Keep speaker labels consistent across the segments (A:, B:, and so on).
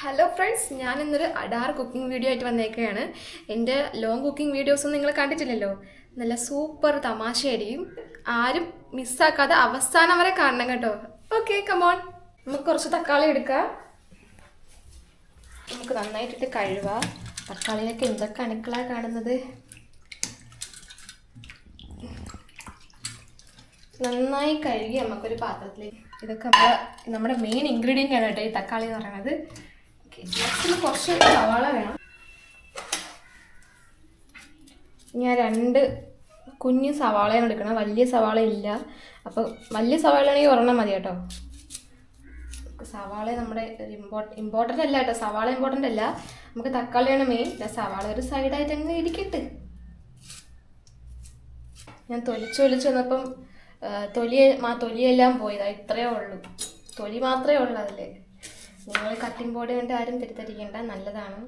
A: Hello friends ഞാൻ ഇന്നൊരു Adaar cooking video ആയിട്ട് വന്നേക്കുകയാണ്. എന്റെ ലോങ് കുക്കിംഗ് വീഡിയോസ് നിങ്ങൾ കണ്ടിട്ടില്ലല്ലോ? നല്ല സൂപ്പർ തമാശയായിരിക്കും. ആരും മിസ്സാക്കാതെ അവസാനം വരെ കാണണം കേട്ടോ. ഓക്കെ കമോൺ നമുക്ക് കുറച്ച് തക്കാളി എടുക്കാം. നമുക്ക് നന്നായിട്ടിട്ട് കഴുകാം തക്കാളിയിലൊക്കെ എന്തൊക്കെ അണുക്കളാണ് കാണുന്നത്? നന്നായി കഴുകി നമുക്കൊരു പാത്രത്തിലേക്ക് ഇതൊക്കെ നമ്മുടെ നമ്മുടെ മെയിൻ ഇൻഗ്രീഡിയന്റ് ആണ് കേട്ടോ ഈ തക്കാളി എന്ന് പറയുന്നത്. നെക്സ്റ്റിൽ കുറച്ച് സവാള വേണം. ഞാൻ രണ്ട് കുഞ്ഞ് സവാളയാണ് എടുക്കണം. വലിയ സവാള ഇല്ല. അപ്പോൾ വലിയ സവാളയാണെങ്കിൽ ഒരെണ്ണം മതി കേട്ടോ. സവാള നമ്മുടെ ഇമ്പോർട്ട ഇമ്പോർട്ടന്റ് അല്ല കേട്ടോ. സവാള ഇമ്പോർട്ടന്റ് അല്ല. നമുക്ക് തക്കാളിയാണ് മെയിൻ സവാള ഒരു സൈഡായിട്ട് അങ്ങ് ഇരിക്കട്ടെ ഞാൻ തൊലിച്ചു തൊലിച്ച് വന്നപ്പം തൊലി തൊലിയെല്ലാം പോയതാണ് ഇത്രയേ ഉള്ളൂ. തൊലി മാത്രമേ ഉള്ളൂ അതിൽ നിങ്ങൾ കട്ടിംഗ് ബോർഡ് കണ്ട് ആരും തിരുത്തരിക്കേണ്ട നല്ലതാണ്.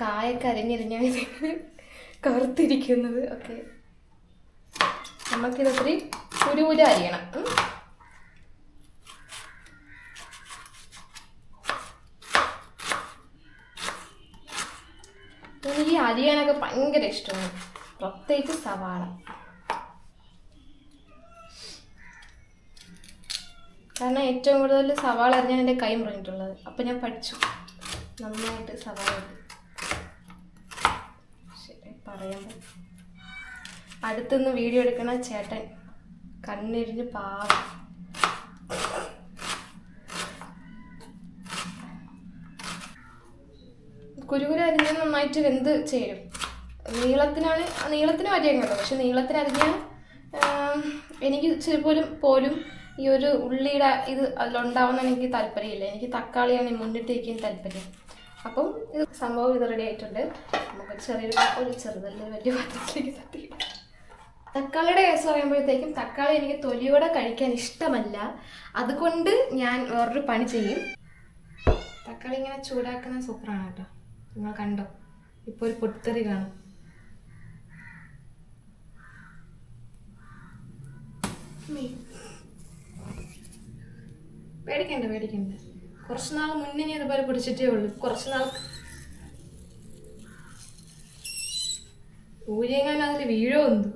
A: കായൊക്കെ അരിഞ്ഞരിഞ്ഞാണ് കറുത്തിരിക്കുന്നത്. ഓക്കെ. നമുക്കിതൊത്തിരി കുരുകുര അരിയണം. എനിക്ക് അരിയാനൊക്കെ ഭയങ്കര ഇഷ്ടമാണ്. പ്രത്യേകിച്ച് സവാള. കാരണം ഏറ്റവും കൂടുതൽ സവാള അറിഞ്ഞാൽ എന്റെ കൈ മുറിഞ്ഞിട്ടുള്ളത്. അപ്പം ഞാൻ പഠിച്ചു. നന്നായിട്ട് സവാള പറയാൻ പറയുമ്പോൾ അടുത്തുനിന്ന് വീഡിയോ എടുക്കണ ചേട്ടൻ. കണ്ണിരിഞ്ഞ് പാവം. കുരുകുരു അരിഞ്ഞാൽ നന്നായിട്ട് വെന്ത് ചേരും. നീളത്തിനാണ് നീളത്തിന് അരിയാൻ പക്ഷെ നീളത്തിന് അരിഞ്ഞാൽ എനിക്ക് ഇച്ചിരി പോലും പോലും ഈ ഒരു ഉള്ളിയുടെ ഇത് അതിലുണ്ടാവുന്ന എനിക്ക് താല്പര്യമില്ല. എനിക്ക് തക്കാളിയാണ് മുന്നിട്ടേക്കും താല്പര്യം. അപ്പം ഇത് സംഭവം ഇത് റെഡി ആയിട്ടുണ്ട്. നമുക്ക് ചെറിയൊരു ഒരു ചെറുതല്ല വലിയ പാത്രത്തിലേക്ക് തട്ടി തക്കാളിയുടെ കേസ് പറയുമ്പോഴത്തേക്കും തക്കാളി എനിക്ക് തൊലിയോടെ കഴിക്കാൻ ഇഷ്ടമല്ല. അതുകൊണ്ട് ഞാൻ വേറൊരു പണി ചെയ്യും. തക്കാളി ഇങ്ങനെ ചൂടാക്കുന്ന സൂപ്പറാണ് കേട്ടോ. നിങ്ങൾ കണ്ടോ? ഇപ്പോൾ ഒരു പൊട്ടിത്തെറി കാണും. ഉമ്മി. പേടിക്കണ്ട പേടിക്കണ്ട. കുറച്ച് നാൾ മുന്നേ ഞാൻ ഇതുപോലെ പിടിച്ചിട്ടേ ഉള്ളൂ. കുറച്ച് നാൾ ഊരിയെങ്ങാനും അതിൽ വീഴോ എന്തോ?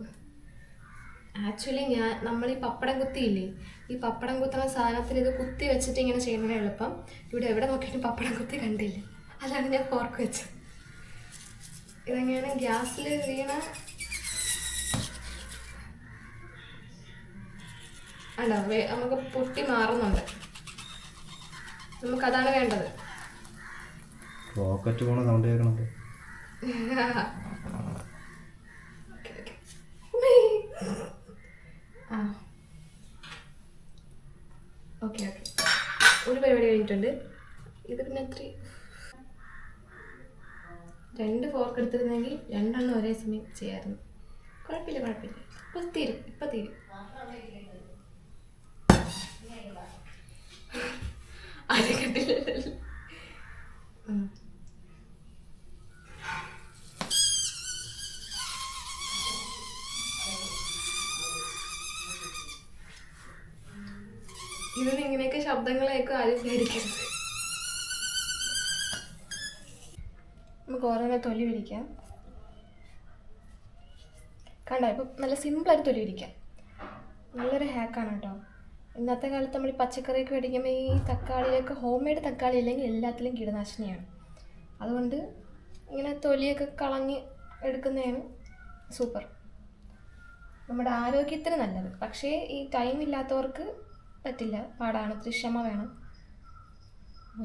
A: ആക്ച്വലി ഞാൻ നമ്മൾ ഈ പപ്പടം കുത്തിയില്ലേ? ഈ പപ്പടം കുത്തുന്ന സാധനത്തിൽ ഇത് കുത്തി വെച്ചിട്ട് ഇങ്ങനെ ചെയ്യുന്നതിന് എളുപ്പം ഇവിടെ എവിടെ നോക്കിയിട്ടും പപ്പടം കുത്തി കണ്ടില്ല. അതാണ് ഞാൻ ഫോർക്ക് വെച്ചത്. ഇതെങ്ങനെയാണ്? ഗ്യാസിൽ വീണ അല്ല നമുക്ക് പൊട്ടി മാറുന്നുണ്ട്. നമുക്കതാണ് വേണ്ടത്.
B: റോക്കറ്റ് പോണ സൗണ്ട് കേൾക്കണത്
A: ഓക്കെ ഓക്കെ ഒരു പരിപാടി കഴിഞ്ഞിട്ടുണ്ട്. ഇത് പിന്നെ എത്ര രണ്ട് ഫോർക്ക് എടുത്തിരുന്നെങ്കിൽ രണ്ടെണ്ണം ഒരേ സമയം ചെയ്യാറുണ്ട് കുഴപ്പമില്ല കുഴപ്പമില്ല. ഇപ്പം തീരും ഇപ്പം തീരും. അരക്കത്തില്ലല്ലോ ഉം. ഇതിന് ഇങ്ങനെയൊക്കെ ശബ്ദങ്ങളെയൊക്കെ ആരും പേടിക്കരുത് നമുക്ക് ഓരോന്നെ തൊലി പിടിക്കാം. കണ്ടോ? ഇപ്പം നല്ല സിമ്പിളായിട്ട് തൊലി വിരിക്കാം നല്ലൊരു ഹാക്കാണ് കേട്ടോ. ഇന്നത്തെ കാലത്ത് നമ്മൾ ഈ പച്ചക്കറിയൊക്കെ മേടിക്കുമ്പോൾ ഈ തക്കാളിയൊക്കെ ഹോം മെയ്ഡ് തക്കാളി അല്ലെങ്കിൽ എല്ലാത്തിലും കീടനാശിനിയാണ്. അതുകൊണ്ട് ഇങ്ങനെ തൊലിയൊക്കെ കളഞ്ഞ് എടുക്കുന്നതാണ് സൂപ്പർ നമ്മുടെ ആരോഗ്യത്തിന് നല്ലത്. പക്ഷേ ഈ ടൈം ഇല്ലാത്തവർക്ക് പറ്റില്ല. പാടാണ്. ഒത്തിരി ക്ഷമ വേണം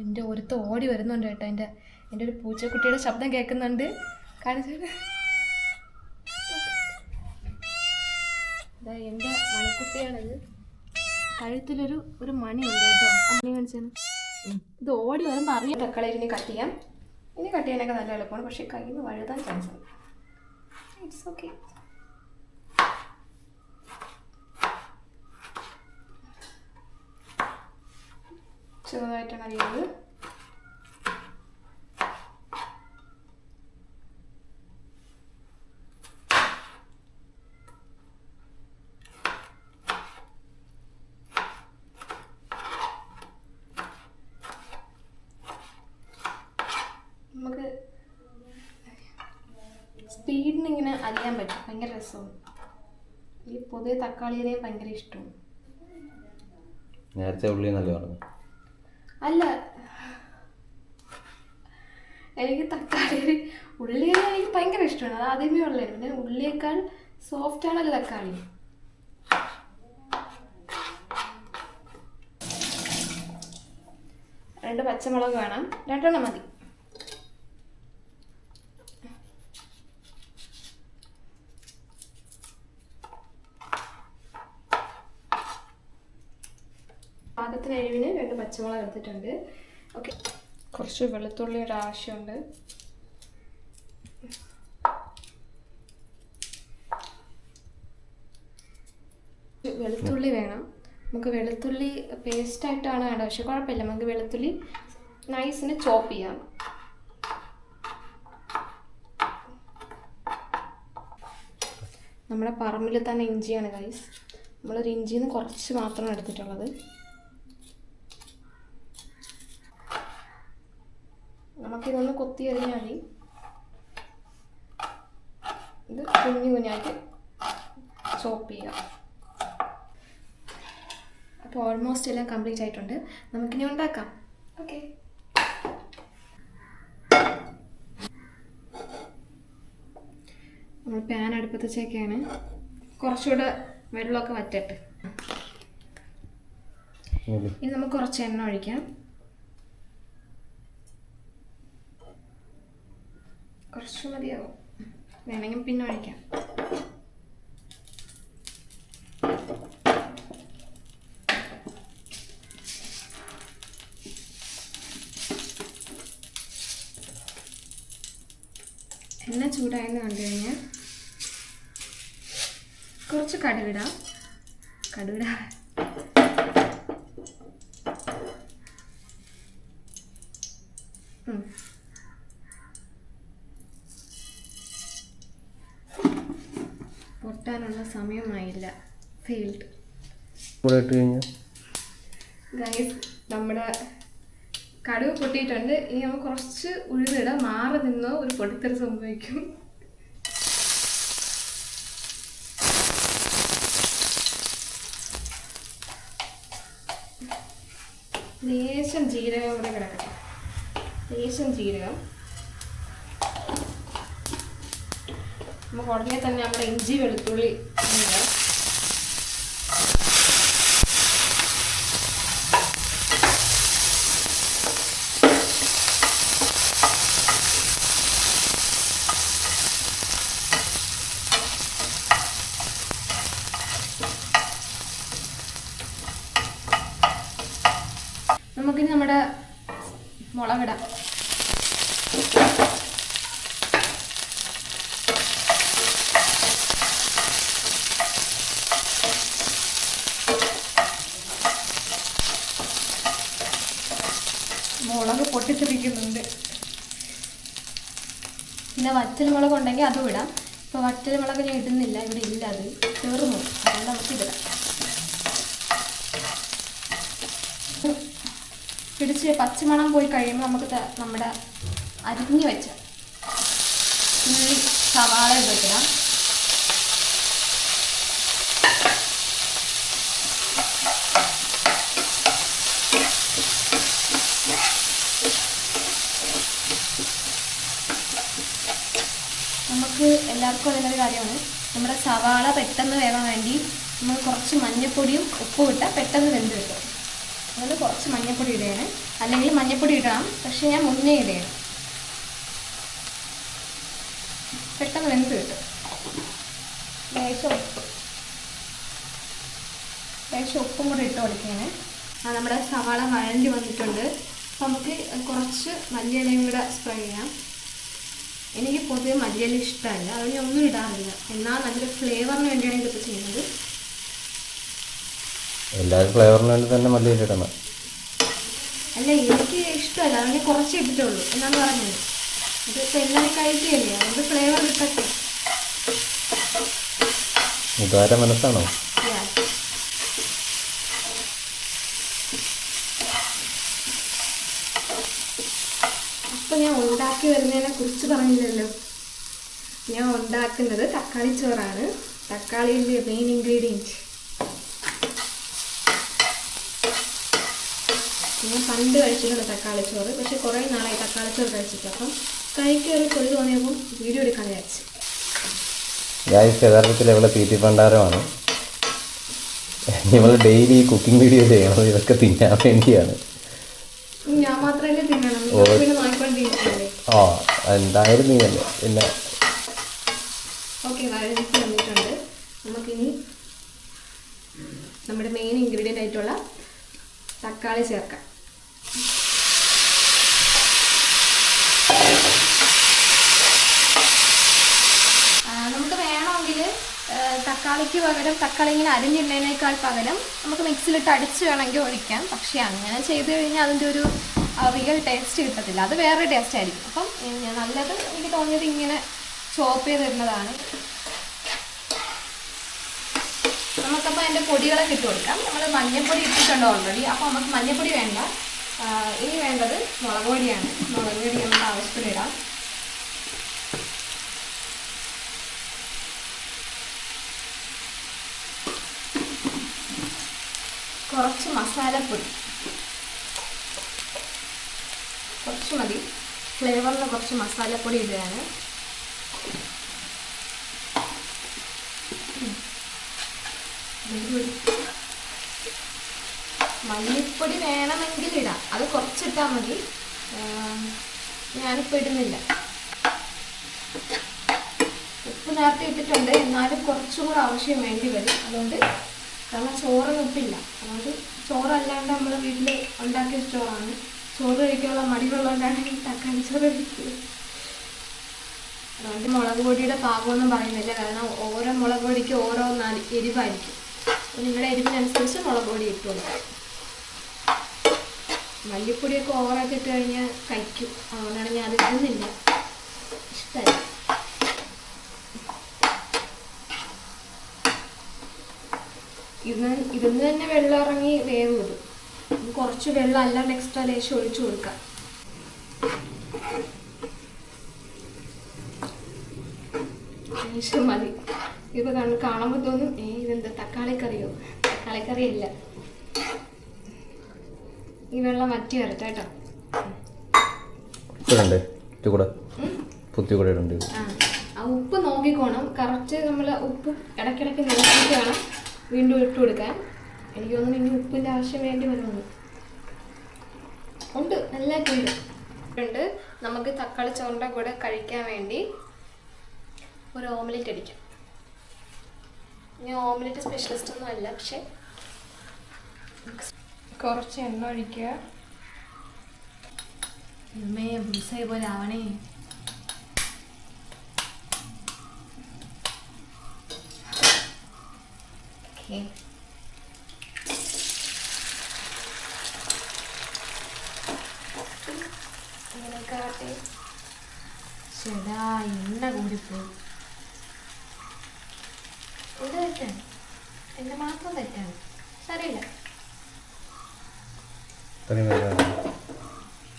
A: എന്റെ ഒരുത്ത് ഓടി വരുന്നുണ്ട് കേട്ടോ. എന്റെ എന്റെ ഒരു പൂച്ചക്കുട്ടിയുടെ ശബ്ദം കേൾക്കുന്നുണ്ട്. കാണിച്ചിട്ട് എന്റെ മണിക്കുട്ടിയാണിത്. കഴുത്തിലൊരു ഒരു മണിയുണ്ട് കേട്ടോ. മണി കാണിച്ചാണ് ഇത് ഓടി വരുമ്പോൾ അറിയാം. തക്കാളി ഇനി കട്ട് ചെയ്യാം. ഇനി കട്ട് ചെയ്യാനൊക്കെ നല്ല എളുപ്പമാണ്. പക്ഷേ കയ്യിൽ നിന്ന് വഴുതാൻ ചാൻസ് ഉണ്ട്. ഇറ്റ്സ് ഓക്കെ ചെറുതായിട്ടാണ് അറിയുന്നത് സ്പീഡിന് ഇങ്ങനെ അരിയാൻ പറ്റും. ഭയങ്കര രസമാണ് ഈ പൊതുവെ തക്കാളിയെ ഭയങ്കര ഇഷ്ടമാണ്
B: നേരത്തെ ഉള്ളി എന്നല്ലേ പറഞ്ഞു
A: അല്ല. എനിക്ക് തക്കാളി ഉള്ളി എനിക്ക് ഭയങ്കര ഇഷ്ടമാണ്. അത് ആദ്യമേ ഉള്ളത് പിന്നെ ഉള്ളിയേക്കാൾ സോഫ്റ്റ് ആണല്ലോ തക്കാളി. രണ്ട് പച്ചമുളക് വേണം. രണ്ടെണ്ണം മതി. പച്ചമുളക് എടുത്തിട്ടുണ്ട്. ഓക്കെ. കുറച്ച് വെളുത്തുള്ളിയുടെ ആവശ്യമുണ്ട്. വെളുത്തുള്ളി വേണം. നമുക്ക് വെളുത്തുള്ളി പേസ്റ്റായിട്ടാണ് വേണ്ടത് പക്ഷെ കുഴപ്പമില്ല. നമുക്ക് വെളുത്തുള്ളി നൈസിന് ചോപ്പ് ചെയ്യാം. നമ്മുടെ പറമ്പിൽ തന്നെ ഇഞ്ചിയാണ് ഗൈസ് നമ്മളൊരു ഇഞ്ചിയിൽ നിന്ന് കുറച്ച് മാത്രമാണ് എടുത്തിട്ടുള്ളത്. നമുക്കിതൊന്ന് കൊത്തി എറിഞ്ഞാൽ മതി ഇത് കുഞ്ഞു കുഞ്ഞായിട്ട് ചോപ്പ് ചെയ്യാം. അപ്പോൾ ഓൾമോസ്റ്റ് എല്ലാം കംപ്ലീറ്റ് ആയിട്ടുണ്ട്. നമുക്കിനി ഉണ്ടാക്കാം. ഓക്കെ നമ്മൾ പാൻ അടുപ്പത്ത് വെച്ചേക്കാണ് കുറച്ചുകൂടെ വെള്ളമൊക്കെ വറ്റട്ടെ. ഇനി നമുക്ക് കുറച്ച് എണ്ണ ഒഴിക്കാം. കുറച്ച് മതിയാവും. വേണമെങ്കിൽ പിന്നെ ഒഴിക്കാം. എണ്ണ ചൂടായെന്ന് കണ്ടു കഴിഞ്ഞാൽ കുറച്ച് കടുവിടാം കടുകിടാം. സമയമായില്ല. ഫെയിൽഡ്
B: കൂടെ ഇട്ട് കഴിഞ്ഞാൽ
A: ഗൈസ് നമ്മുടെ കടുവ് പൊട്ടിയിട്ടുണ്ട്. ഇനി നമ്മൾ കുറച്ച് ഉഴുതിടാം മാറി നിന്നോ ഒരു പൊട്ടിത്തെറി സംഭവിക്കും. ലേശം ജീരകം കൂടെ കിടക്കട്ടെ. ലേശം ജീരകം. നമുക്ക് ഉടനെ തന്നെ നമ്മുടെ ഇഞ്ചി വെളുത്തുള്ളി ഇടുക. നമുക്കിനി നമ്മുടെ മുളകിടാം മുളക് പൊട്ടിത്തെറിക്കുന്നുണ്ട് പിന്നെ വറ്റൽ മുളക് ഉണ്ടെങ്കിൽ അതും ഇടാം. ഇപ്പോൾ വറ്റൽ മുളക് ഞാൻ ഇടുന്നില്ല ഇവിടെ ഇല്ല അത്. തീർന്നു അതുകൊണ്ട് നമുക്ക് ഇടാം പിടിച്ച് പച്ചമണം പോയി കഴിയുമ്പോൾ നമുക്ക് നമ്മുടെ അരിഞ്ഞു വെച്ച ഉള്ളി സവാള ഇടാം നമുക്ക് എല്ലാവർക്കും അറിയുന്നൊരു കാര്യമാണ്. നമ്മുടെ സവാള പെട്ടെന്ന് വേവാൻ വേണ്ടി നമ്മൾ കുറച്ച് മഞ്ഞൾപ്പൊടിയും ഉപ്പും ഇട്ടാൽ പെട്ടെന്ന് വെന്ത് കിട്ടും അതുകൊണ്ട് കുറച്ച് മഞ്ഞൾപ്പൊടി ഇടുകയാണ് അല്ലെങ്കിൽ മഞ്ഞൾപ്പൊടി ഇടണം. പക്ഷേ ഞാൻ മുന്നേ ഇടുകയാണ് പെട്ടെന്ന് വെന്ത് കിട്ടും. ലേശം ഉപ്പ്. ലേശം ഉപ്പും കൂടെ ഇട്ട് കൊടുക്കുകയാണ്. ആ നമ്മുടെ സവാള വഴണ്ടി വന്നിട്ടുണ്ട്. നമുക്ക് കുറച്ച് മല്ലിയിലയും കൂടെ സ്പ്രേ ചെയ്യാം. എനിക്ക് പൊതുവെ മല്ലിയില ഇഷ്ടമല്ല. അതുകൊണ്ട് ഞാൻ ഒന്നും ഇടാറില്ല. എന്നാൽ നല്ലൊരു ഫ്ലേവറിന് വേണ്ടിയാണ് ഇതൊക്കെ ചെയ്യുന്നത്.
B: എല്ലാവരും ഫ്ലേവറിന് വേണ്ടി തന്നെ മല്ലിയില ഇടണം.
A: അല്ല എനിക്ക് ഇഷ്ടമല്ല. അതുകൊണ്ട് കുറച്ച് ഇട്ടിട്ടുള്ളൂ. എന്നാണ് പറഞ്ഞത്. ഇതിപ്പോൾ എല്ലാവരും കഴിക്കുകയല്ലേ? അതുകൊണ്ട് ഫ്ലേവർ കിട്ടട്ടെ.
B: ഉദാര മനസ്സാണോ
A: Yeah. അപ്പോൾ ഞാൻ ഉണ്ടാക്കി വരുന്നതിനെ കുറിച്ച് പറഞ്ഞില്ലല്ലോ ഞാൻ ഉണ്ടാക്കുന്നത് തക്കാളി ചോറാണ്. തക്കാളിന്റെ മെയിൻ ഇൻഗ്രീഡിയന്റ് ഞാൻ പണ്ട് കഴിച്ചിട്ടുണ്ട് തക്കാളി ചോറ്. പക്ഷെ കുറേ നാളായി തക്കാളി ചോറ് കഴിച്ചിട്ട്. അപ്പം കഴിക്കാൻ ഒരു തൊഴിൽ തോന്നിയപ്പോൾ വീഡിയോ എടുക്കാൻ വിചാരിച്ചു.
B: ഗായ്സ് യഥാർത്ഥത്തിൽ ഇവിടെ തീറ്റി ഭണ്ഡാരമാണ്. നമ്മൾ ഡെയിലി കുക്കിംഗ് വീഡിയോ ചെയ്യണം ഇതൊക്കെ തിന്നാൻ വേണ്ടിയാണ്.
A: ഞാൻ മാത്രമല്ലേ തിന്നണം
B: ആ. എന്തായാലും നീയല്ലേ പിന്നെ
A: ഓക്കെ വഴറ്റി വന്നിട്ടുണ്ട്. നമുക്കിനി നമ്മുടെ മെയിൻ ഇൻഗ്രീഡിയന്റ് ആയിട്ടുള്ള തക്കാളി ചേർക്കാം. നമുക്ക് വേണമെങ്കിൽ തക്കാളിക്ക് പകരം തക്കാളി ഇങ്ങനെ അരിഞ്ഞിടുന്നതിനേക്കാൾ പകരം നമുക്ക് മിക്സിയിലിട്ട് അടിച്ച് വേണമെങ്കിൽ ഒഴിക്കാം. പക്ഷേ അങ്ങനെ ചെയ്ത് കഴിഞ്ഞാൽ അതിന്റെ ഒരു റിയൽ ടേസ്റ്റ് കിട്ടത്തില്ല. അത് വേറെ ടേസ്റ്റ് ആയിരിക്കും. അപ്പം ഞാൻ നല്ലത് എനിക്ക് തോന്നിയത് ഇങ്ങനെ ചോപ്പ് ചെയ്തിരുന്നതാണ്. നമുക്കപ്പോൾ അതിന്റെ പൊടികളൊക്കെ ഇട്ട് കൊടുക്കാം. നമ്മൾ മഞ്ഞൾപ്പൊടി ഇട്ടിട്ടുണ്ട് ഓൾറെഡി അപ്പോൾ നമുക്ക് മഞ്ഞൾപ്പൊടി വേണ്ട. ഇനി വേണ്ടത് മുളക് പൊടിയാണ്. മുളക് പൊടി നമുക്ക് ആവശ്യത്തിന് ഇടാം. കുറച്ച് മസാലപ്പൊടി. കുറച്ച് മതി. ഫ്ലേവറിന് കുറച്ച് മസാലപ്പൊടി ഇടുകയാണ്. മല്ലിപ്പൊടി വേണമെങ്കിൽ ഇടാം. അത് കുറച്ചിട്ടാൽ മതി. ഞാനിപ്പോൾ ഇടുന്നില്ല. ഉപ്പ് നേരത്തെ ഇട്ടിട്ടുണ്ട്. എന്നാലും കുറച്ചും കൂടെ ആവശ്യം വേണ്ടി വരും. അതുകൊണ്ട് കാരണം ചോറിന് ഉപ്പില്ല. അതുകൊണ്ട് ചോറല്ലാണ്ട് നമ്മൾ വീട്ടിൽ ഉണ്ടാക്കിയ ചോറാണ്. ചോറ് കഴിക്കാനുള്ള മടികളുള്ളതുകൊണ്ടാണ് ഈ തക്കാളി ചോറ് കഴിക്കുന്നത് അതുകൊണ്ട് മുളക് പൊടിയുടെ പാകമൊന്നും പറയുന്നില്ല. കാരണം ഓരോ മുളക് പൊടിക്ക് ഓരോ നാല് എരിവായിരിക്കും. അപ്പോൾ നിങ്ങളുടെ എരിവിനനുസരിച്ച് മുളക് പൊടി ഇട്ട് മല്ലിപ്പൊടിയൊക്കെ ഓവറാക്കി ഇട്ട് കഴിഞ്ഞാൽ കഴിക്കും. അതുകൊണ്ടാണ് ഞാൻ അത് ഇടുന്നില്ല. ഇഷ്ടമായി ഇതിന് തന്നെ വെള്ളം ഇറങ്ങി വേവ് ഇനി കുറച്ച് വെള്ളം അല്ലാണ്ട് എക്സ്ട്രാ ലേശം ഒഴിച്ചു കൊടുക്കാം. ലേശം മതി. ഇപ്പൊ കാണ- കാണുമ്പോൾ തോന്നും ഏ ഇതെന്താ തക്കാളിക്കറിയോ? തക്കാളിക്കറിയല്ല. ഈ വെള്ളം വറ്റി വരട്ടെ കേട്ടോ. ആ ഉപ്പ് നോക്കിക്കോണം. കറക്റ്റ് നമ്മൾ ഉപ്പ് ഇടക്കിടക്ക് നോക്കിയിട്ട് വേണം വീണ്ടും ഇട്ട് കൊടുക്കാൻ. എനിക്ക് തോന്നുന്നു ഇനി ഉപ്പിന്റെ ആവശ്യം വേണ്ടി വരുമെന്ന് ഉണ്ട് നല്ലതായിട്ടുണ്ട് ഉണ്ട്. നമുക്ക് തക്കാളി ചോറിന്റെ കൂടെ കഴിക്കാൻ വേണ്ടി ഒരു ഓംലെറ്റ് അടിക്കാം. ഞാൻ ഓംലെറ്റ് സ്പെഷ്യലിസ്റ്റ് ഒന്നും അല്ല പക്ഷെ കുറച്ച് എണ്ണ ഒഴിക്കുക. അമ്മേ ബുൾസൈ പോലെ ആവണേ. ഓക്കെ ഇങ്ങനെയൊക്കെ ആട്ടെ ചേടാ എണ്ണ കൂടിപ്പോയി. ഇത് തെറ്റാണ് എന്റെ മാത്രം തെറ്റാണ് സാരമില്ല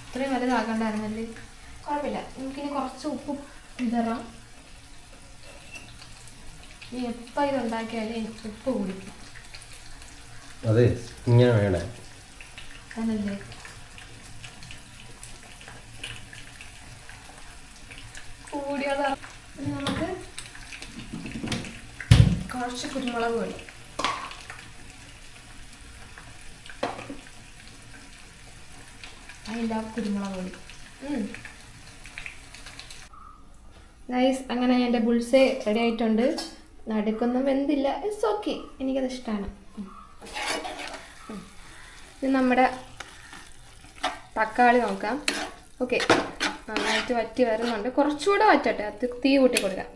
B: ഇത്രയും
A: വലുതാകണ്ടായിരുന്നല്ലേ കുഴപ്പമില്ല. നമുക്കിനി കുറച്ച് ഉപ്പ് ഇതറാം നീ എപ്പോൾ ഇത് ഉണ്ടാക്കിയാലും എനിക്ക് ഉപ്പ് കുടിക്കും
B: അതെ ഇങ്ങനെ വേണേ.
A: അതല്ലേ കൂടിയതാ ഇനി നമുക്ക് കുറച്ച് കുരുമുളക് പൊടി. അതിന്റെ കുരുമുളക് പൊടി. ഗൈസ് അങ്ങനെ എന്റെ ബുൾസേ റെഡി ആയിട്ടുണ്ട്. നടുക്കൊന്നും വെന്തില്ല. ഇറ്റ്സ് ഓക്കെ എനിക്കത് ഇഷ്ടമാണ് ഇത് നമ്മുടെ തക്കാളി നോക്കാം. ഓക്കെ നന്നായിട്ട് വറ്റി വരുന്നുണ്ട്. കുറച്ചുകൂടെ വറ്റട്ടെ. അത് തീ കൂട്ടി കൊടുക്കാം.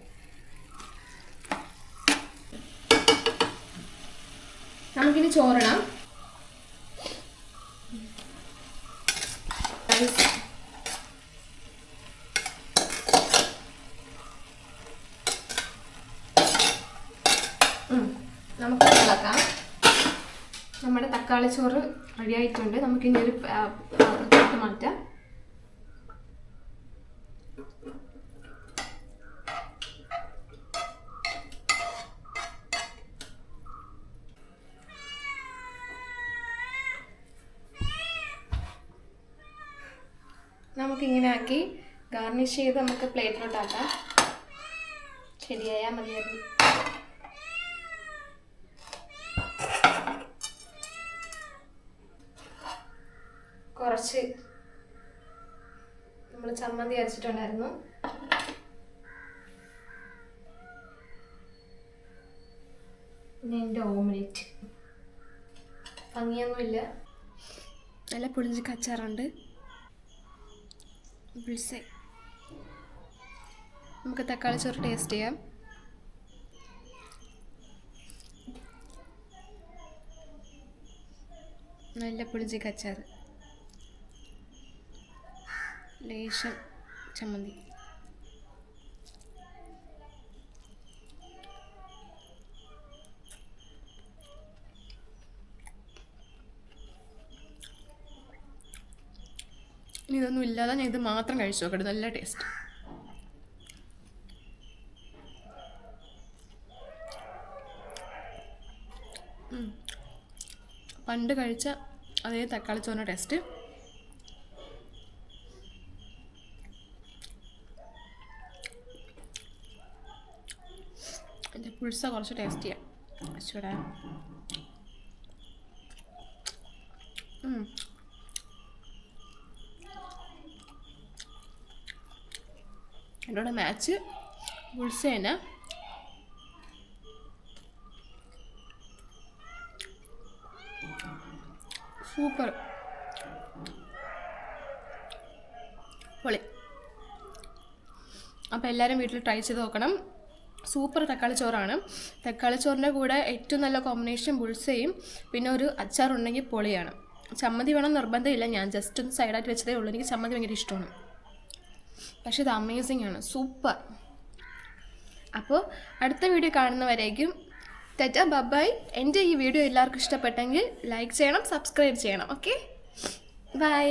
A: ഉം. നമുക്ക് ഇളക്കാം. നമ്മുടെ തക്കാളി ചോറ് റെഡി ആയിട്ടുണ്ട്. നമുക്കിനി ഒരു മാറ്റാം നമുക്ക് ഇങ്ങനെ ആക്കി ഗാർണിഷ് ചെയ്ത് നമുക്ക് പ്ലേറ്റിലോട്ടാക്കാം ശരിയായാൽ മതിയായിരുന്നു. കുറച്ച് നമ്മൾ ചമ്മന്തി അരച്ചിട്ടുണ്ടായിരുന്നു. പിന്നെ എന്റെ ഓംലെറ്റ്. ഭംഗിയൊന്നുമില്ല. നല്ല പുളിഞ്ചിക്ക അച്ചാറുണ്ട് ബുൾസൈ നമുക്ക് തക്കാളി ചോറ് ടേസ്റ്റ് ചെയ്യാം. നല്ല പുളിഞ്ചി കച്ചാർ ലേശം ചമ്മന്തി. ഇനി ഇതൊന്നും ഇല്ലാതെ ഞാൻ ഇത് മാത്രം കഴിച്ചു നോക്കട്ടെ. നല്ല ടേസ്റ്റ് പണ്ട് കഴിച്ച അതേ തക്കാളി ചോറിന്റെ ടേസ്റ്റ്. എന്റെ പുൾസ കുറച്ച് ചെയ്യാം ചൂടാ. എന്നോട് മാച്ച് ബുൾസേന സൂപ്പർ. പൊളി. അപ്പോൾ എല്ലാവരും വീട്ടിൽ ട്രൈ ചെയ്ത് നോക്കണം. സൂപ്പർ തക്കാളി ചോറാണ്. തക്കാളി ചോറിന്റെ കൂടെ ഏറ്റവും നല്ല കോമ്പിനേഷൻ ബുൾസയും പിന്നെ ഒരു അച്ചാറുണ്ടെങ്കിൽ പൊളിയാണ്. ചമ്മന്തി വേണം നിർബന്ധമില്ല. ഞാൻ ജസ്റ്റ് ഒന്ന് സൈഡായിട്ട് വെച്ചതേ ഉള്ളൂ. എനിക്ക് ചമ്മന്തി ഭയങ്കര ഇഷ്ടമാണ്. പക്ഷെ ഇത് അമേസിംഗ് ആണ്. സൂപ്പർ. അപ്പോൾ അടുത്ത വീഡിയോ കാണുന്നവരേക്കും തെറ്റ ബബായ് എന്റെ ഈ വീഡിയോ എല്ലാവർക്കും ഇഷ്ടപ്പെട്ടെങ്കിൽ ലൈക്ക് ചെയ്യണം സബ്സ്ക്രൈബ് ചെയ്യണം ഓക്കെ? ബൈ.